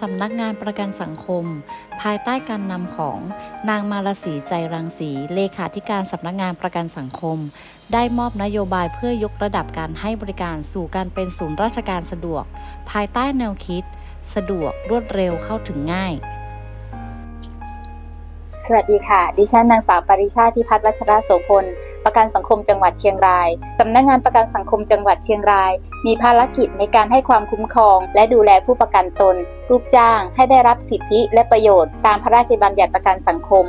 สำนักงานประกันสังคม ภายใต้การนำของนางมาลสีใจรังสีเลขาธิการสำนักงานประกันสังคม ได้มอบนโยบายเพื่อยกระดับการให้บริการสู่การเป็นศูนย์ราชการสะดวก ภายใต้แนวคิด สะดวกรวดเร็วเข้าถึงง่าย สวัสดีค่ะ ดิฉันนางสาวปริชาติพัฒน์วัชรโสพล ประกันสังคมจังหวัดเชียงราย สำนักงานประกันสังคมจังหวัดเชียงราย มีภารกิจในการให้ความคุ้มครอง และดูแลผู้ประกันตน ลูกจ้าง ให้ได้รับสิทธิและประโยชน์ ตามพระราชบัญญัติประกันสังคม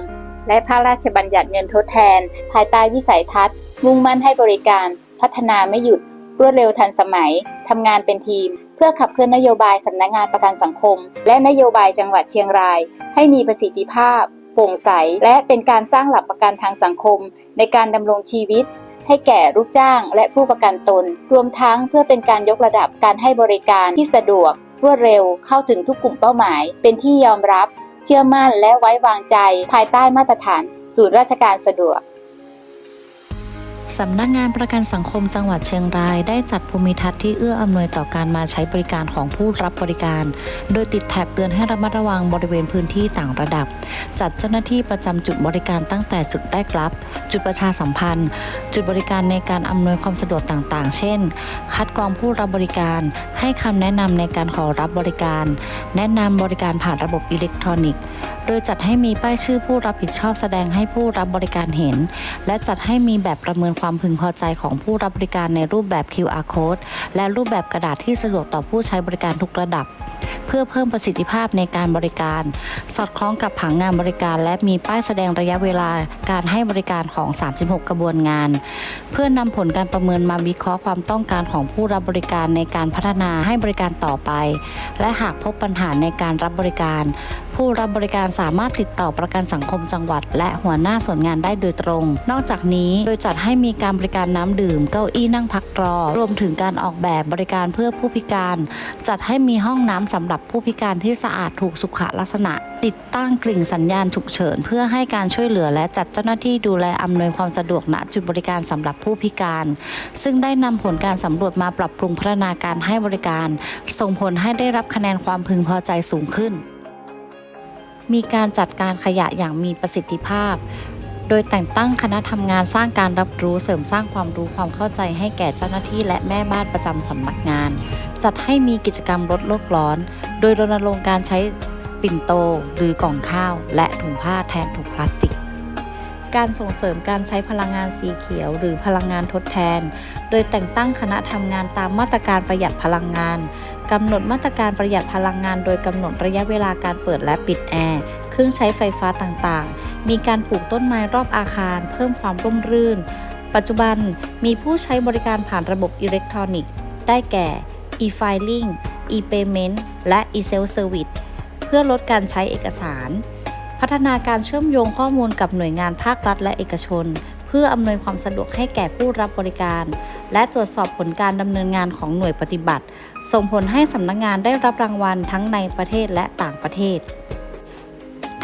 และพระราชบัญญัติเงินทดแทน ภายใต้วิสัยทัศน์ มุ่งมั่นให้บริการ พัฒนาไม่หยุด รวดเร็วทันสมัย ทำงานเป็นทีม เพื่อขับเคลื่อนนโยบายสำนักงานประกันสังคม และนโยบายจังหวัดเชียงราย ให้มีประสิทธิภาพ โปร่งใส และเป็นการสร้างหลักประกันทางสังคม ในการดำรงชีวิต ให้แก่ลูกจ้างและผู้ประกันตน รวมทั้งเพื่อเป็นการยกระดับการให้บริการที่สะดวก รวดเร็วเข้าถึงทุกกลุ่มเป้าหมาย เป็นที่ยอมรับ เชื่อมั่นและไว้วางใจ ภายใต้มาตรฐาน ศูนย์ราชการสะดวก สำนักงานประกันสังคมจังหวัดเชียงราย ได้จัดภูมิทัศน์ที่เอื้ออำนวยต่อการมาใช้บริการของผู้รับบริการ โดยติดแถบเตือนให้ระมัดระวังบริเวณพื้นที่ต่างระดับ จัดเจ้าหน้าที่ประจำจุดบริการตั้งแต่จุดแรกรับ จุดประชาสัมพันธ์ จุดบริการในการอำนวยความสะดวกต่างๆ เช่น คัดกรองผู้รับบริการ ให้คำแนะนำในการขอรับบริการ แนะนำบริการผ่านระบบอิเล็กทรอนิกส์ โดยจัดให้มีป้ายชื่อผู้รับผิดชอบแสดงให้ผู้รับบริการเห็น และจัดให้มีแบบประเมินความพึงพอใจของผู้รับบริการในรูปแบบ QR code และรูปแบบกระดาษที่สะดวกต่อผู้ใช้บริการทุกระดับ เพื่อเพิ่มประสิทธิภาพในการบริการ สอดคล้องกับผังงานบริการ และมีป้ายแสดงระยะเวลาการให้บริการของ 36 กระบวนงาน เพื่อนำผลการประเมินมาวิเคราะห์ความต้องการของผู้รับบริการในการพัฒนาให้บริการต่อไป และหากพบปัญหาในการรับบริการ ผู้รับบริการสามารถติดต่อประกันสังคมจังหวัด และหัวหน้าส่วนงานได้โดยตรง นอกจากนี้โดยจัดให้มีการบริการน้ำดื่ม เก้าอี้นั่งพักรอ รวมถึงการออกแบบบริการเพื่อผู้พิการ จัดให้มีห้องน้ำสำหรับรับผู้พิการที่สะอาดถูกสุขลักษณะ ติดตั้งกลิ่งสัญญาณฉุกเฉิน เพื่อให้การช่วยเหลือและจัดเจ้าหน้าที่ดูแลอำนวยความสะดวกณจุดบริการสำหรับผู้พิการ ซึ่งได้นำผลการสำรวจมาปรับปรุงพัฒนาการให้บริการ ส่งผลให้ได้รับคะแนนความพึงพอใจสูงขึ้น มีการจัดการขยะอย่างมีประสิทธิภาพโดยแต่งตั้งคณะทำงานสร้างการรับรู้เสริมสร้างความรู้ความเข้าใจให้แก่เจ้าหน้าที่และแม่บ้านประจำสำนักงาน จัดให้มีกิจกรรมลดโลกร้อน โดยรณรงค์การใช้ปิ่นโตหรือกล่องข้าว และถุงผ้าแทนถุงพลาสติก การส่งเสริมการใช้พลังงานสีเขียว หรือพลังงานทดแทน โดยแต่งตั้งคณะทำงานตามมาตรการประหยัดพลังงานกำหนดมาตรการประหยัดพลังงาน โดยกำหนดระยะเวลาการเปิดและปิดแอร์เครื่องใช้ไฟฟ้าต่างๆ มีการปลูกต้นไม้รอบอาคาร เพิ่มความร่มรื่น ปัจจุบันมีผู้ใช้บริการผ่านระบบอิเล็กทรอนิกส์ ได้แก่ e-filing e-payment และ e-self service เพื่อลดการใช้เอกสาร พัฒนาการเชื่อมโยงข้อมูลกับหน่วยงานภาครัฐและเอกชน เพื่ออำนวยความสะดวกให้แก่ผู้รับบริการ และตรวจสอบผลการดำเนินงานของหน่วยปฏิบัติ ส่งผลให้สำนักงงานได้รับรางวัลทั้งในประเทศและต่างประเทศ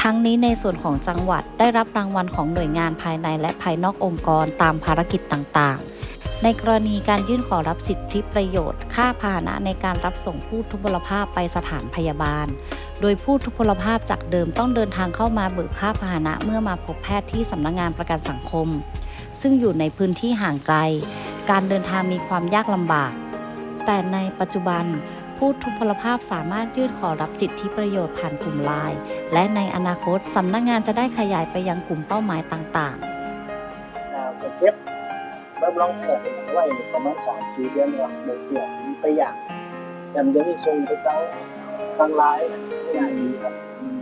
ทั้งนี้ในส่วนของจังหวัดได้รับรางวัลของหน่วยงานภายในและภายนอกองค์กรตามภารกิจต่างๆ ในกรณีการยื่นขอรับสิทธิประโยชน์ ค่าพาหนะในการรับส่งผู้ทุพพลภาพไปสถานพยาบาล โดยผู้ทุพพลภาพจากเดิมต้องเดินทางเข้ามาเบิกค่าพาหนะเมื่อมาพบแพทย์ที่สำนักงานประกันสังคม ซึ่งอยู่ในพื้นที่ห่างไกล การเดินทางมีความยากลำบาก แต่ในปัจจุบันผู้ทุพพลภาพสามารถยื่นขอรับสิทธิประโยชน์ผ่านกลุ่มไลน์และในอนาคตสำนักงานจะได้ขยายไปยังกลุ่มเป้าหมายต่างๆ เก็บรับรองแพทย์ไว้ประมาณสามสี่เดือนแล้วหมดเกลี่ยไปอย่างจำเดือนที่ส่งไปตั้งตั้งไลน์ง่ายดีครับอืม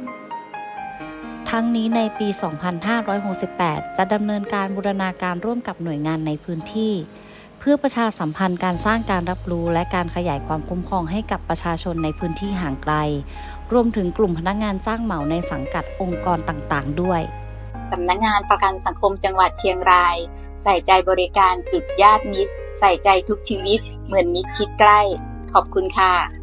ทั้งนี้ในปี 2568 จะดำเนินการบูรณาการร่วมกับหน่วยงานในพื้นที่ เพื่อประชาสัมพันธ์การสร้างการรับรู้และการขยายความคุ้มครองให้กับประชาชนในพื้นที่ห่างไกล รวมถึงกลุ่มพนักงานจ้างเหมาในสังกัดองค์กรต่างๆ ด้วยสำนักงานประกันสังคมจังหวัดเชียงราย ใส่ใจบริการจุดญาติมิตร ใส่ใจทุกชีวิต เหมือนมิตรชิดใกล้ ขอบคุณค่ะ